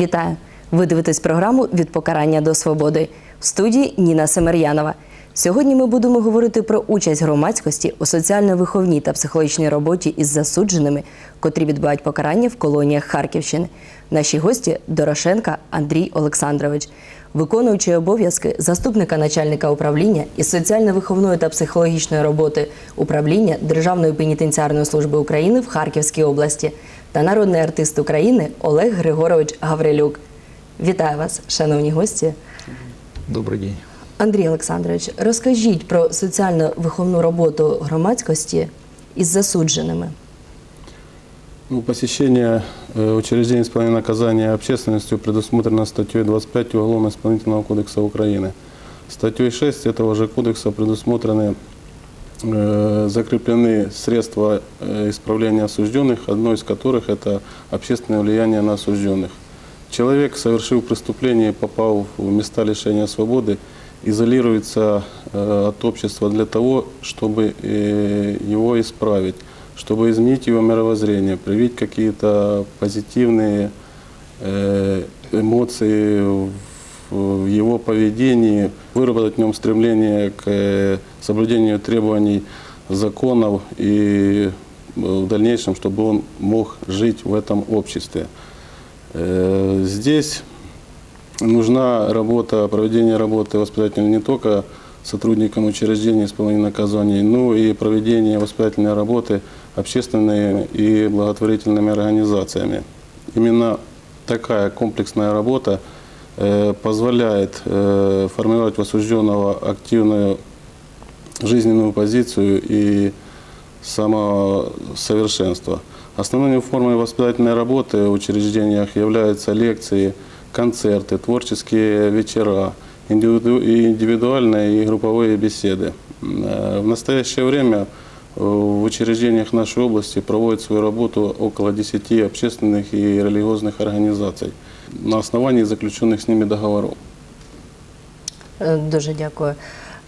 Вітаю! Ви дивитесь програму від покарання до свободи в студії Ніна Семер'янова. Сьогодні ми будемо говорити про участь громадськості у соціально-виховній та психологічній роботі із засудженими, котрі відбувають покарання в колоніях Харківщини. Наші гості Дорошенка Андрій Олександрович, виконуючий обов'язки заступника начальника управління із соціально-виховної та психологічної роботи управління Державної пенітенціарної служби України в Харківській області та народний артист України Олег Григорович Гаврилюк. Вітаю вас, шановні гості. Добрый день. Андрій Олександрович, розкажіть про соціально-виховну роботу громадськості із засудженими. Ну, посещение э, учреждений исполнения наказания общественностью предусмотрено статьей 25 Уголовно-исполнительного кодекса Украины. Статьей 6 этого же кодекса предусмотрены э, закреплены средства э, исправления осужденных, одно из которых это общественное влияние на осужденных. Человек, совершив преступление, попал в места лишения свободы, изолируется э, от общества для того, чтобы его исправить, чтобы изменить его мировоззрение, привить какие-то позитивные э, эмоции в его поведении, выработать в нем стремление к э, соблюдению требований законов и э, в дальнейшем, чтобы он мог жить в этом обществе. Здесь нужна работа, проведение работы воспитательной не только сотрудникам учреждений исполнения наказаний, но и проведение воспитательной работы общественными и благотворительными организациями. Именно такая комплексная работа э, позволяет э, формировать осужденного активную жизненную позицию и самосовершенство. Основными формами воспитательной работы в учреждениях являются лекции, концерты, творческие вечера, индивиду- индивидуальные и групповые беседы. Э, В настоящее время в учреждениях нашей области проводят свою работу около 10 общественных и религиозных организаций на основании заключенных с ними договоров. Е, Дуже дякую,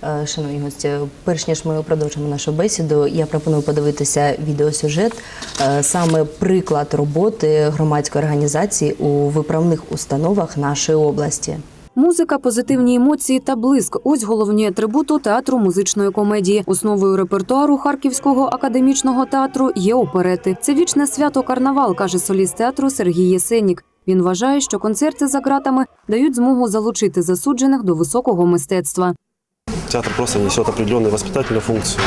е, шановні гості. Перш ніж ми продовжимо нашу бесіду, я пропоную подивитися відеосюжет, е, саме приклад роботи громадської організації у виправних установах нашої області. Музика, позитивні емоції та блиск ось головні атрибуту театру музичної комедії. Основою репертуару Харківського академічного театру є оперети. Це вічне свято карнавал, каже соліст театру Сергій Єсенік. Він вважає, що концерти за ґратами дають змогу залучити засуджених до високого мистецтва. Театр просто несет определенную воспитательную функцию,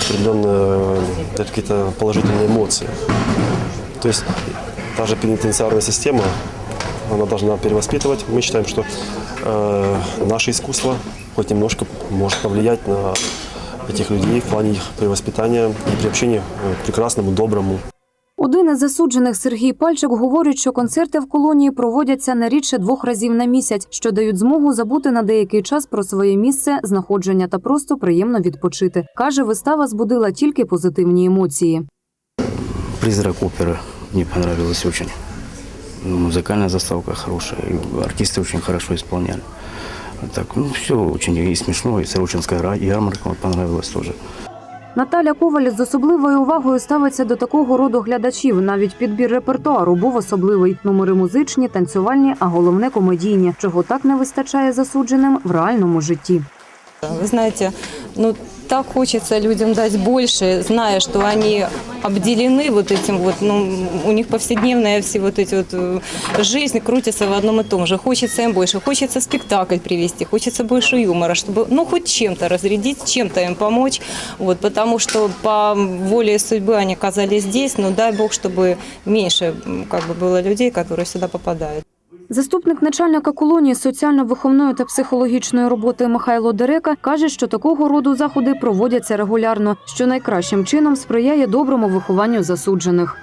определенные э, дает какие-то положительные эмоции. То есть та же пенитенциарная система, она должна перевоспитывать. Мы считаем, что э, наше искусство хоть немножко может повлиять на этих людей в плане их перевоспитания и приобщения э, к прекрасному, доброму. Один із засуджених Сергій Пальчик говорить, що концерти в колонії проводяться не рідше двох разів на місяць, що дають змогу забути на деякий час про своє місце знаходження та просто приємно відпочити. каже, вистава збудила тільки позитивні емоції. Призрак оперы мне понравилось очень. Музыкальная заставка хорошая, и артисты очень хорошо исполняли. Вот Так, ну, все очень и смешно, и Сорочинская ра- ярмарка вот понравилась тоже. Наталя Коваль з особливою увагою ставиться до такого роду глядачів. Навіть підбір репертуару був особливий. Номери музичні, танцювальні, а головне комедійні, чого так не вистачає засудженим в реальному житті. Вы знаете, ну так хочется людям дать больше, зная, что они обделены вот этим вот, ну, у них повседневная все вот эти вот э, жизнь крутится в одном и том же. Хочется им больше, хочется спектакль привести, хочется больше юмора, чтобы, ну, хоть чем-то разрядить, чем-то им помочь, вот, потому что по воле судьбы они оказались здесь, но дай Бог, чтобы меньше, как бы, было людей, которые сюда попадают. Заступник начальника колонії соціально-виховної та психологічної роботи Михайло Дерека каже, що такого роду заходи проводяться регулярно, що найкращим чином сприяє доброму вихованню засуджених.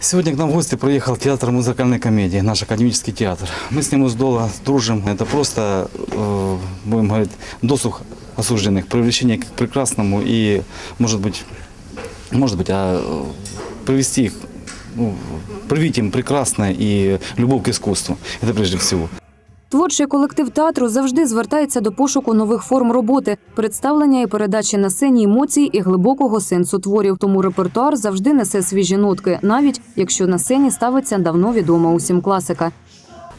Сегодня к нам в гости приехал театр музыкальной комедии, наш академический театр. Мы с ним уздола дружим. Это просто, э, будем говорить, досуг осужденных, привлечение к прекрасному и, может быть, может быть, а э, привести их, ну, привить им прекрасное и любовь к искусству. Это прежде всего. Творчий колектив театру завжди звертається до пошуку нових форм роботи, представлення і передачі на сцені емоцій і глибокого сенсу творів. Тому репертуар завжди несе свіжі нотки, навіть якщо на сцені ставиться давно відома усім класика.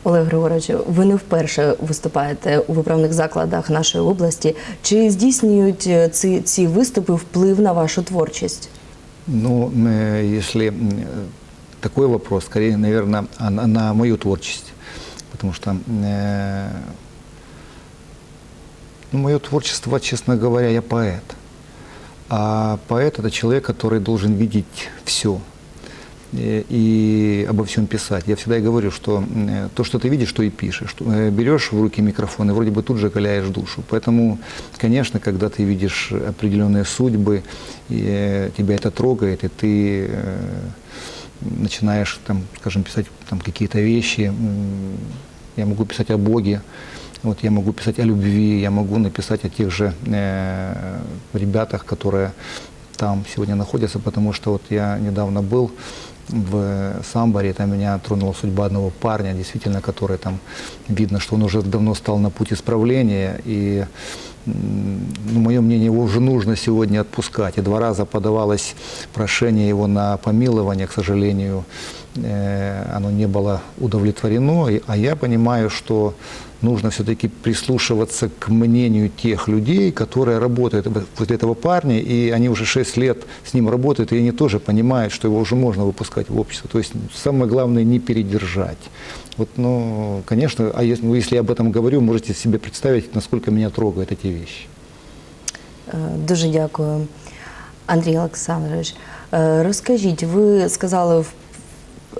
Олег Григорович, ви не вперше виступаєте у виправних закладах нашої області. Чи здійснюють е, ці, ці виступи вплив на вашу творчість? Ну, э, если м, э, такой вопрос, скорее, наверное, на, на мою творчесть. Потому что э, ну, мое творчество, честно говоря, я поэт. А поэт это человек, который должен видеть все и обо всем писать. Я всегда и говорю, что э, то, что ты видишь, то и пишешь. Что, э, Берешь в руки микрофон и вроде бы тут же каляешь душу. Поэтому, конечно, когда ты видишь определенные судьбы, и э, тебя это трогает, и ты э, начинаешь, там, скажем, писать там, какие-то вещи. Я могу писать о Боге, вот я могу писать о любви, я могу написать о тех же э, ребятах, которые там сегодня находятся, потому что вот я недавно был в Самборе, там меня тронула судьба одного парня, действительно, который там, видно, что он уже давно стал на путь исправления, и ну, мое мнение, его уже нужно сегодня отпускать. И два раза подавалось прошение его на помилование, к сожалению, э, оно не было удовлетворено. А я понимаю, что нужно все-таки прислушиваться к мнению тех людей, которые работают возле этого парня, и они уже 6 лет с ним работают, и они тоже понимают, что его уже можно выпускать в общество. То есть самое главное не передержать. Вот, ну, конечно, а если, ну, если я об этом говорю, можете себе представить, насколько меня трогают эти вещи. Е, Дуже дякую, Андрій Олександрович. Е, Розкажіть, ви сказали в-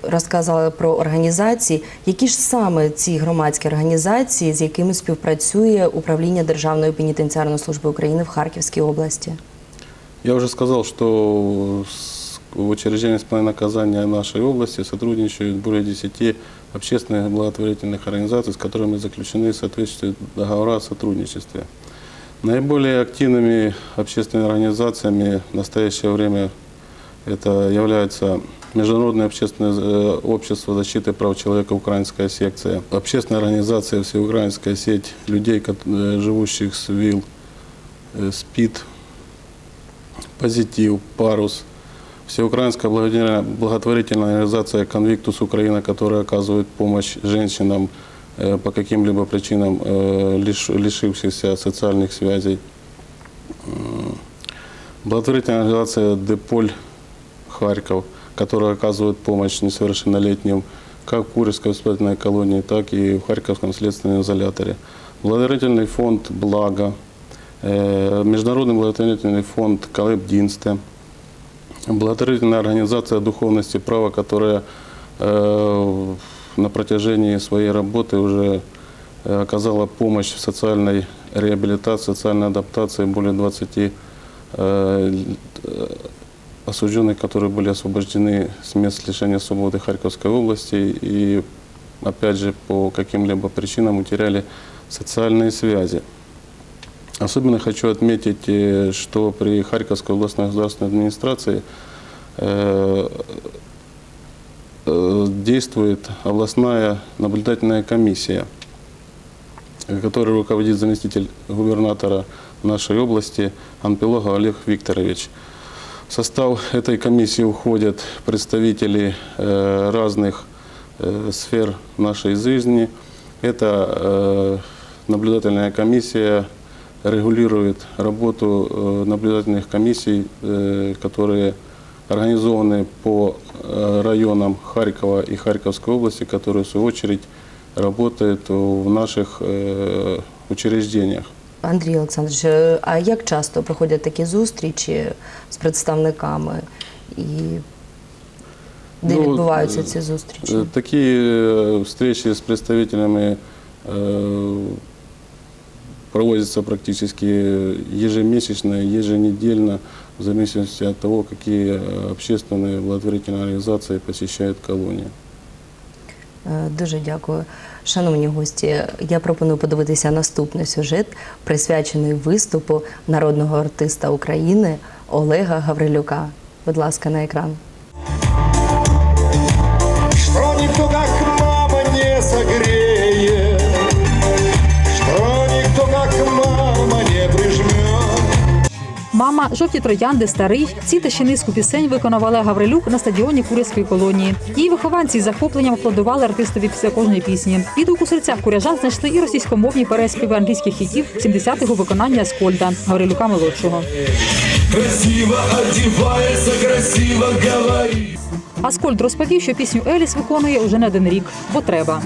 розказали про організації. Які ж саме ці громадські організації, з якими співпрацює управління Державної пенітенціарної служби України в Харківській області? Я уже сказал, что с- в учреждении исполнения наказания нашей области сотрудничают более 10 общественных благотворительных организаций, с которыми заключены соответствующие договора о сотрудничестве. Наиболее активными общественными организациями в настоящее время это является Международное общественное э, общество защиты прав человека «Украинская секция», общественная организация «Всеукраинская сеть людей, э, живущих с ВИЛ», э, СПИД, «Позитив», «Парус», Всеукраинская благотворительная, организация «Конвиктус Украина», которая оказывает помощь женщинам по каким-либо причинам, лиш- лишившихся социальных связей. Благотворительная организация «Деполь» Харьков, которая оказывает помощь несовершеннолетним как в Курской воспитательной колонии, так и в Харьковском следственном изоляторе. Благотворительный фонд «Благо», э, Международный благотворительный фонд «Колыбдинсте», благотворительная организация духовности права, которая э, на протяжении своей работы уже э, оказала помощь в социальной реабилитации, социальной адаптации более 20 э, э, осужденных, которые были освобождены с мест лишения свободы Харьковской области и, опять же, по каким-либо причинам утеряли социальные связи. Особенно хочу отметить, э, что при Харьковской областной государственной администрации э, э, действует областная наблюдательная комиссия, которой руководит заместитель губернатора нашей области Анпилога Олег Викторович. Состав этой комиссии уходят представители э, разных э, сфер нашей жизни. Это э, наблюдательная комиссия регулирует работу наблюдательных комиссий, которые организованы по районам Харькова и Харьковской области, которые в свою очередь работают в наших учреждениях. Андрій Олександрович, е, а як часто проходять такі зустрічі з представниками і де Ну, відбуваються е, ці зустрічі? Э, Такие э, встречи с представителями э, проводятся практически ежемесячно, еженедельно, в зависимости от того, какие э, общественные благотворительные организации посещают колонии. Е, Дуже дякую. Шановні гості, я пропоную подивитися наступний сюжет, присвячений виступу народного артиста України Олега Гаврилюка. Будь ласка, на екран. Жовті троянди, старий. Ці та ще низку пісень виконав Олег Гаврилюк на стадіоні Куряської колонії. Її вихованці з захопленням аплодували артистові після кожної пісні. Відгук у серцях куряжан знайшли і російськомовні переспіви англійських хітів 70-го виконання Аскольда Гаврилюка молодшого. Красиво одевается, красиво говорит Аскольд розповів, що пісню Еліс виконує уже не один рік, бо треба.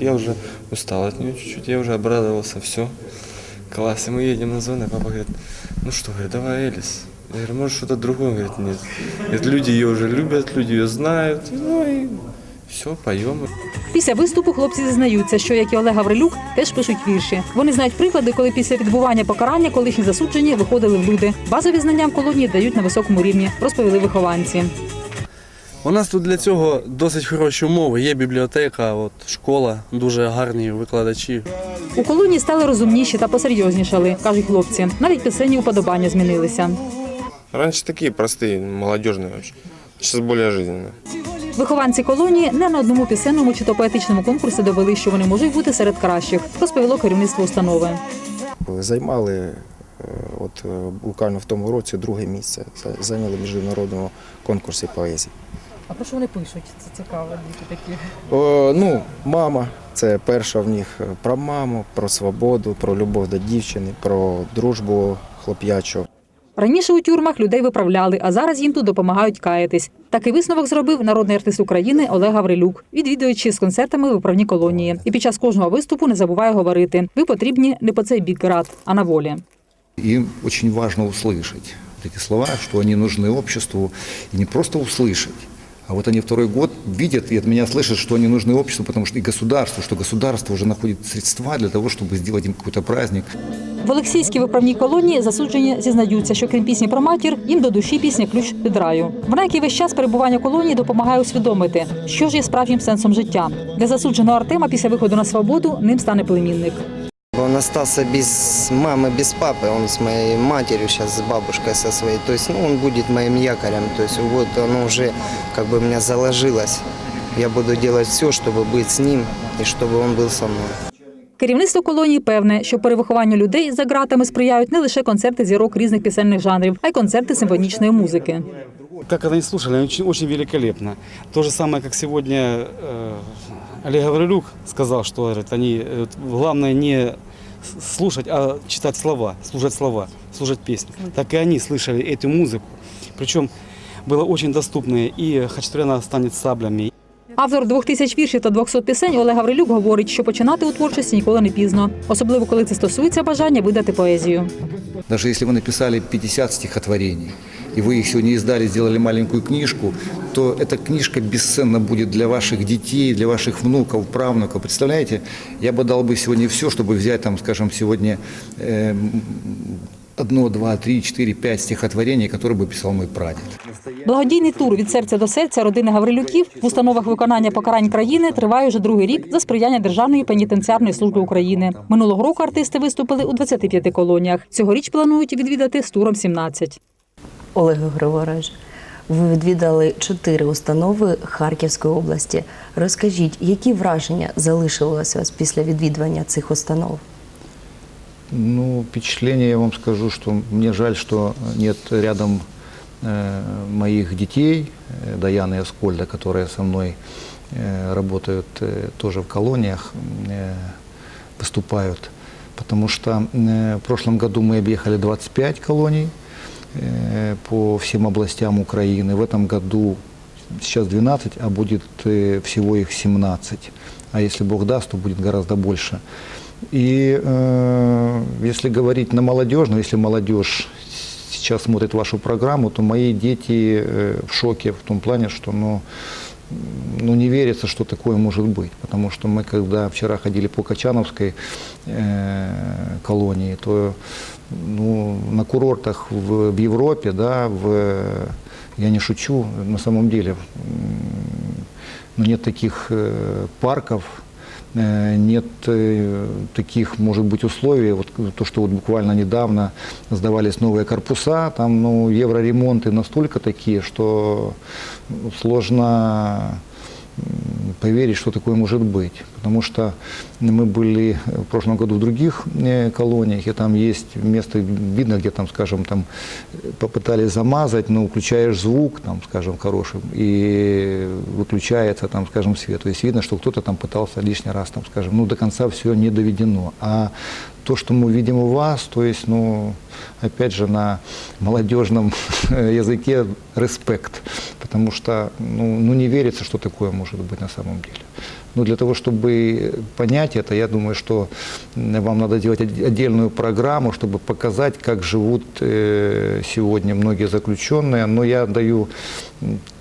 Я уже устал от нее чуть-чуть, я уже обрадовался, все. Класс, и мы едем на зону, папа говорит, ну что, говорит, давай Элис. Я говорю, может что-то другое? Он говорит, нет. Говорит, люди ее уже любят, люди ее знают, ну и все, поем. Після виступу хлопці зізнаються, що як і Олег Гаврилюк, теж пишуть вірші. Вони знають приклади, коли після відбування покарання колишні засуджені виходили в люди. Базові знання в колонії дають на високому рівні, розповіли вихованці. У нас тут для цього досить хороші умови. Є бібліотека, от, школа, дуже гарні викладачі. У колонії стали розумніші та посерйознішали, кажуть хлопці. Навіть пісенні уподобання змінилися. Раньше такие простые, молодежные вообще. Сейчас более жизненные. Вихованці колонії не на одному пісенному чи то поетичному конкурсі довели, що вони можуть бути серед кращих, розповіло керівництво установи. Займали е, от е, буквально в тому році друге місце. За- Зайняли в міжнародному конкурсі поезії. А про що вони пишуть? Це цікаво, діти такі. О, ну, мама, це перша в них е, про маму, про свободу, про любов до дівчини, про дружбу хлоп'ячу. Раніше у тюрмах людей виправляли, а зараз їм тут допомагають каятись. Такий висновок зробив народний артист України Олег Гаврилюк, відвідуючи з концертами виправні колонії. І під час кожного виступу не забуває говорити: ви потрібні не по цей бік град, а на волі. Им очень важно услышать вот эти слова, что они нужны обществу, и не просто услышать, а вот они второй год видят и от меня слышат, что они нужны обществу, потому что и государству, что государство уже находит средства для того, чтобы сделать им какой-то праздник. В Олексійській виправній колонії засуджені зізнаються, що крім пісні про матір, їм до душі пісня ключ від раю. Вона, як і весь час перебування в колонії, допомагає усвідомити, що ж є справжнім сенсом життя. Для засудженого Артема після виходу на свободу ним стане племінник. Он остался без мамы, без папы, он с моей матерью сейчас, с бабушкой со своей. То есть, ну, он будет моим якорем. То есть, вот оно уже как бы у меня заложилось. Я буду делать все, чтобы быть с ним и чтобы он был со мной. Керівництво колонії певне, що перевихованню людей за ґратами сприяють не лише концерти зірок різних пісенних жанрів, а й концерти симфонічної музики. Как они слушали, очень, очень великолепно. То же самое, как сегодня э, Олег Гаврилюк сказал, что говорит, они, э, вот главное не с- слушать, а читать слова, слушать слова, слушать песни. Так и они слышали эту музыку. Причем было очень доступно, и Хачатуряна станет саблями, Автор двох тисяч віршів та 200 пісень Олег Гаврилюк говорить, що починати у творчості ніколи не пізно, особливо коли це стосується бажання видати поезію. Даже если вы написали 50 стихотворений, и вы их сегодня издали, сделали маленькую книжку, то эта книжка бесценна будет для ваших детей, для ваших внуков, правнуков. Представляете, я бы дал бы сегодня все, чтобы взять там, скажем, сегодня э, одно, два, три, четыре, пять стихотворений, которые бы писал мой прадед. Благодійний тур від серця до серця родини Гаврилюків в установах виконання покарань країни триває вже другий рік за сприяння Державної пенітенціарної служби України. Минулого року артисти виступили у 25 колоніях. Цьогоріч планують відвідати з туром 17. Олег Григорович, ви відвідали чотири установи Харківської області. Розкажіть, які враження залишилися у вас після відвідування цих установ? Ну, впечатление, я вам скажу, что мне жаль, что нет рядом э, моих детей, э, Даяны и Аскольда, которые со мной э, работают э, тоже в колониях, э, выступают. Потому что э, в прошлом году мы объехали 25 колоний э, По всем областям Украины. В этом году сейчас 12, а будет э, всего их 17. А если Бог даст, то будет гораздо больше. И э, если говорить на молодежь, но если молодежь сейчас смотрит вашу программу, то мои дети э, в шоке в том плане, что ну, ну, не верится, что такое может быть. Потому что мы, когда вчера ходили по Качановской э, колонии, то ну, на курортах в, в Европе, да, в, я не шучу, на самом деле, м, ну, нет таких э, парков, э, нет э, таких, может быть, условий. Вот то, что вот буквально недавно сдавались новые корпуса, там, ну, евроремонты настолько такие, что сложно поверить, что такое может быть. Потому что мы были в прошлом году в других э, колониях, и там есть место, видно, где там, скажем, там попытались замазать, но включаешь звук, там, скажем, хороший, и выключается, там, скажем, свет. То есть видно, что кто-то там пытался лишний раз, там, скажем, ну, до конца все не доведено. А то, что мы видим у вас, то есть, ну, опять же, на молодежном языке респект, потому что, ну, ну, не верится, что такое может быть на самом деле. Но для того, чтобы понять это, я думаю, что вам надо делать от- отдельную программу, чтобы показать, как живут э, сегодня многие заключенные. Но я даю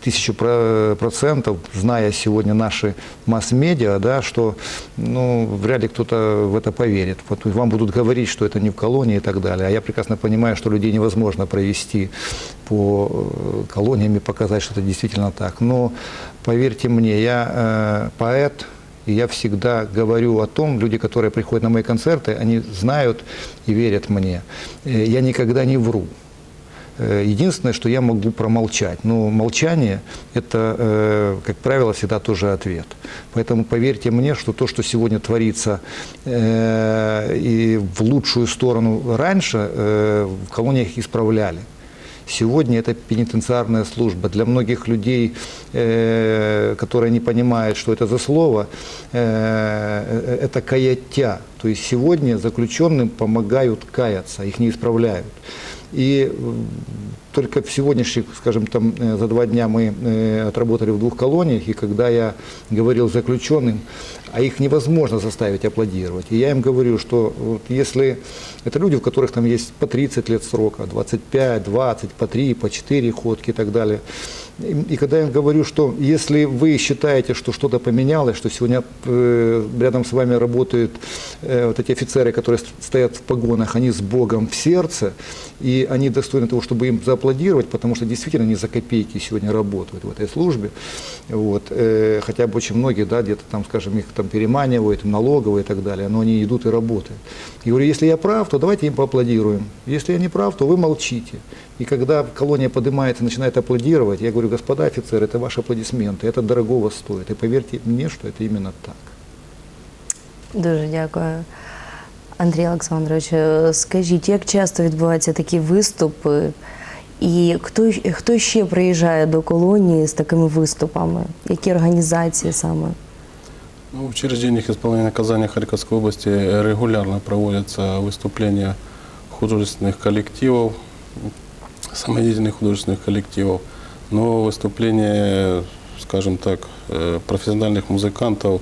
тысячу про- процентов, зная сегодня наши масс-медиа, да, что ну, вряд ли кто-то в это поверит. Вот вам будут говорить, что это не в колонии и так далее. А я прекрасно понимаю, что людей невозможно провести по э, колониям и показать, что это действительно так. Но поверьте мне, я э, поэт, и я всегда говорю о том, люди, которые приходят на мои концерты, они знают и верят мне. Э, Я никогда не вру. Э, Единственное, что я могу промолчать. Но молчание – это, э, как правило, всегда тоже ответ. Поэтому поверьте мне, что то, что сегодня творится э, и в лучшую сторону раньше, в колониях исправляли. Сегодня это пенитенциарная служба. Для многих людей, которые не понимают, что это за слово, это каятя. То есть сегодня заключенным помогают каяться, их не исправляют. И только в сегодняшних, скажем, там, э, за два дня мы э, отработали в двух колониях, и когда я говорил заключенным, а их невозможно заставить аплодировать. И я им говорю, что вот если это люди, у которых там есть по 30 лет срока, 25, 20, по 3, по 4 ходки и так далее. И, когда я говорю, что если вы считаете, что что-то поменялось, что сегодня э, рядом с вами работают э, вот эти офицеры, которые ст- стоят в погонах, они с Богом в сердце, и они достойны того, чтобы им зааплодировать, потому что действительно они за копейки сегодня работают в этой службе. Вот, э, хотя бы очень многие, да, где-то там, скажем, их там переманивают, налоговые и так далее, но они идут и работают. И говорю, если я прав, то давайте им поаплодируем. Если я не прав, то вы молчите. И когда колония поднимается и начинает аплодировать, я говорю, господа офицеры, это ваши аплодисменты, это дорогого стоит. И поверьте мне, что это именно так. Дуже дякую. Андрій Олександрович, е, скажіть, як часто відбуваються такі виступи, і хто, хто ще приїжджає до колонії з такими виступами? Які організації саме? Ну, В учреждениях исполнения наказания Харьковской области регулярно проводятся выступления художественных коллективов, самодеятельных художественных коллективов. Но выступления, скажем так, э, профессиональных музыкантов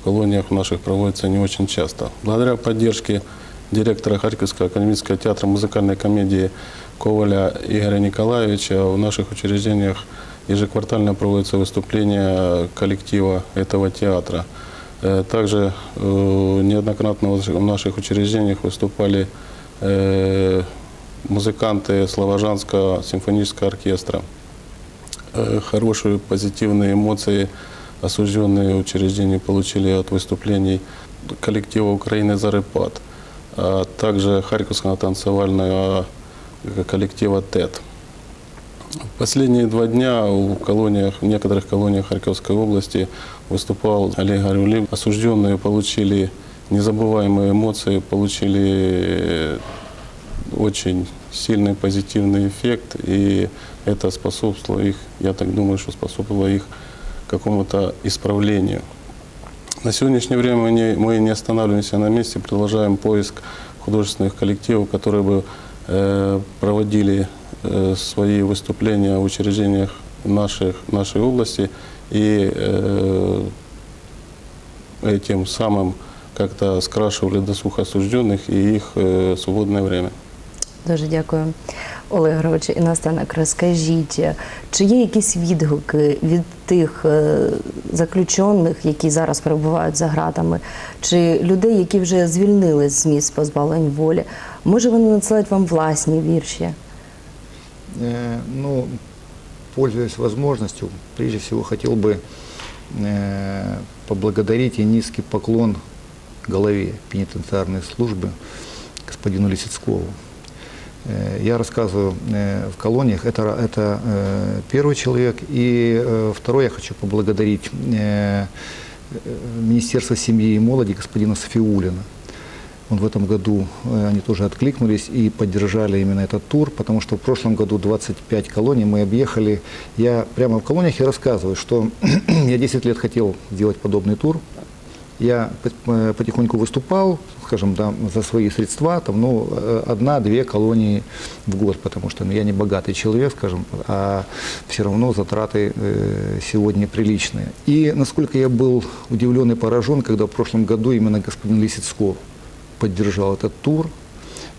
в колониях наших проводятся не очень часто. Благодаря поддержке директора Харьковского академического театра музыкальной комедии Коваля Игоря Николаевича в наших учреждениях ежеквартально проводятся выступления коллектива этого театра. Э, Также э, неоднократно в наших учреждениях выступали музыканты Слобожанского симфонического оркестра. Э, Хорошие позитивные эмоции осужденные учреждения получили от выступлений коллектива Украины «Зарыпад», а также Харьковского танцевального коллектива ТЭТ. Последние два дня в колониях, в некоторых колониях Харьковской области выступал Олег Горюлив. Осужденные получили незабываемые эмоции, получили очень сильный позитивный эффект, и это способствовало их, я так думаю, что способствовало их какому-то исправлению. На сегодняшнее время мы не, останавливаемся на месте, продолжаем поиск художественных коллективов, которые бы э, проводили э, свои выступления в учреждениях наших, нашей области и э, этим самым как-то скрашивали досуг осужденных и их свободное время. Дуже дякую. Олег Грович, і наостанок розкажіть, чи є якісь відгуки від тих е, заключених, які зараз перебувають за ґратами, чи людей, які вже звільнились з місць позбавлень волі? Може, вони надсилають вам власні вірші? Э, ну, пользуясь возможностью, прежде всего хотел бы э, поблагодарить и низкий поклон голове пенитенциарной службы господину Лисицкову. Э, Я рассказываю э, в колониях, это, это э, первый человек. И второй я хочу поблагодарить Министерство семьи и молоди господина Софиулина. Он в этом году, они тоже откликнулись и поддержали именно этот тур, потому что в прошлом году 25 колоний мы объехали. Я прямо в колониях и рассказываю, что я 10 лет хотел сделать подобный тур. Я пот- потихоньку выступал, скажем, да, за свои средства, там, ну, э, одна-две колонии в год, потому что ну, я не богатый человек, скажем, а все равно затраты э, сегодня приличные. И насколько я был удивлен и поражен, когда в прошлом году именно господин Лисицков поддержал этот тур.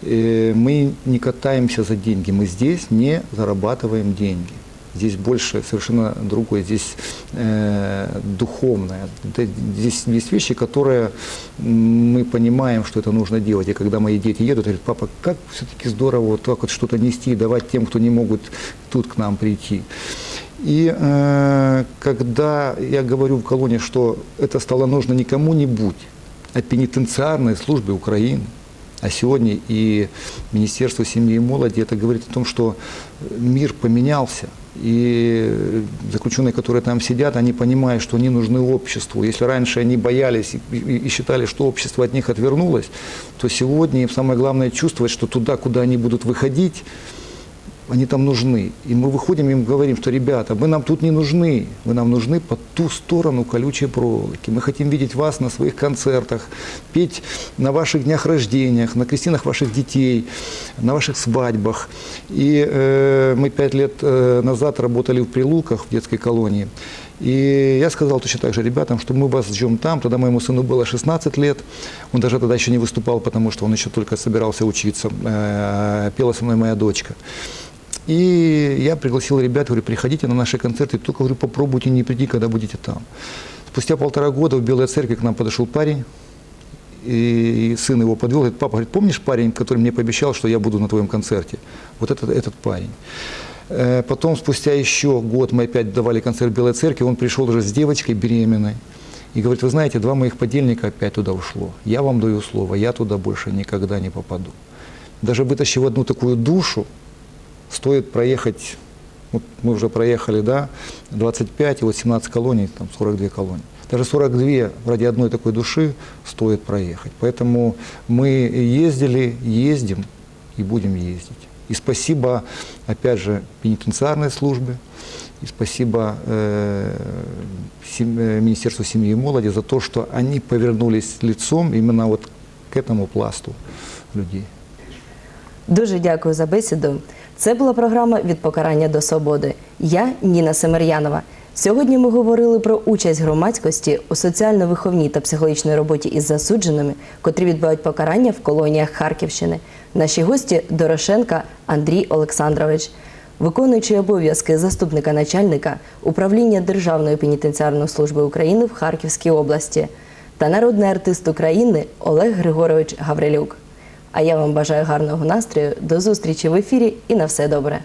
Э, Мы не катаемся за деньги, мы здесь не зарабатываем деньги. Здесь больше совершенно другое, здесь э, духовное. Здесь есть вещи, которые мы понимаем, что это нужно делать. И когда мои дети едут, говорят, папа, как все-таки здорово вот так вот что-то нести и давать тем, кто не могут тут к нам прийти. И э, когда я говорю в колонии, что это стало нужно не кому-нибудь, а пенитенциарной службе Украины, а сегодня и Министерство семьи и молоди, это говорит о том, что мир поменялся. И заключенные, которые там сидят, они понимают, что они нужны обществу. Если раньше они боялись и, считали, что общество от них отвернулось, то сегодня им самое главное чувствовать, что туда, куда они будут выходить, они там нужны. И мы выходим им говорим, что, ребята, вы нам тут не нужны, вы нам нужны по ту сторону колючей проволоки. Мы хотим видеть вас на своих концертах, петь на ваших днях рождениях, на крестинах ваших детей, на ваших свадьбах. И э, мы пять лет э, назад работали в Прилуках, в детской колонии. И я сказал точно так же ребятам, что мы вас ждем там. Тогда моему сыну было 16 лет. Он даже тогда еще не выступал, потому что он еще только собирался учиться. Э, Пела со мной моя дочка. И я пригласил ребят, говорю, приходите на наши концерты, только говорю, попробуйте не прийти, когда будете там. Спустя полтора года в Белой Церкви к нам подошел парень, и сын его подвел, говорит, папа, говорит, помнишь парень, который мне пообещал, что я буду на твоем концерте? Вот этот, этот парень. Э, Потом, спустя еще год, мы опять давали концерт в Белой Церкви, он пришел уже с девочкой беременной. И говорит, вы знаете, два моих подельника опять туда ушло. Я вам даю слово, я туда больше никогда не попаду. Даже вытащив одну такую душу, стоит проехать, вот мы уже проехали, да, 25, и вот 17 колоний, там 42 колонии. Даже 42 ради одной такой души стоит проехать. Поэтому мы ездили, ездим и будем ездить. И спасибо, опять же, пенитенциарной службе, и спасибо э, э, Министерству семьи и молоди за то, что они повернулись лицом именно вот к этому пласту людей. Дуже дякую за бесіду. Це була програма від покарання до свободи. Я Ніна Семер'янова. Сьогодні ми говорили про участь громадськості у соціально-виховній та психологічній роботі із засудженими, котрі відбувають покарання в колоніях Харківщини. Наші гості Дорошенка Андрій Олександрович, виконуючий обов'язки заступника начальника управління Державної пенітенціарної служби України в Харківській області та народний артист України Олег Григорович Гаврилюк. А я вам бажаю гарного настрою, до зустрічі в ефірі і на все добре.